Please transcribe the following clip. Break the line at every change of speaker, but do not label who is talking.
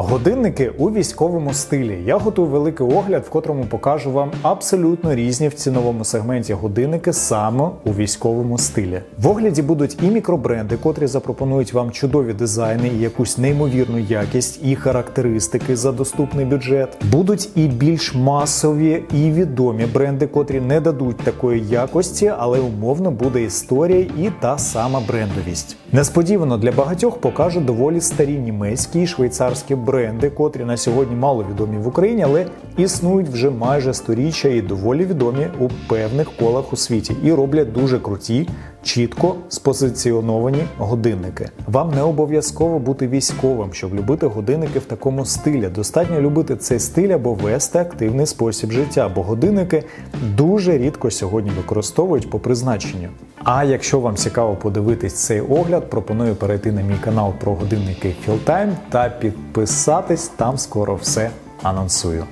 Годинники у військовому стилі. Я готую великий огляд, в котрому покажу вам абсолютно різні в ціновому сегменті годинники саме у військовому стилі. В огляді будуть і мікробренди, котрі запропонують вам чудові дизайни і якусь неймовірну якість і характеристики за доступний бюджет. Будуть і більш масові і відомі бренди, котрі не дадуть такої якості, але умовно буде історія і та сама брендовість. Несподівано для багатьох покажу доволі старі німецькі і швейцарські бренди, котрі на сьогодні мало відомі в Україні, але існують вже майже сторіччя і доволі відомі у певних колах у світі, і роблять дуже круті. Чітко спозиціоновані годинники. Вам не обов'язково бути військовим, щоб любити годинники в такому стилі. Достатньо любити цей стиль або вести активний спосіб життя, бо годинники дуже рідко сьогодні використовують по призначенню. А якщо вам цікаво подивитись цей огляд, пропоную перейти на мій канал про годинники Fieldtime та підписатись. Там скоро все анонсую.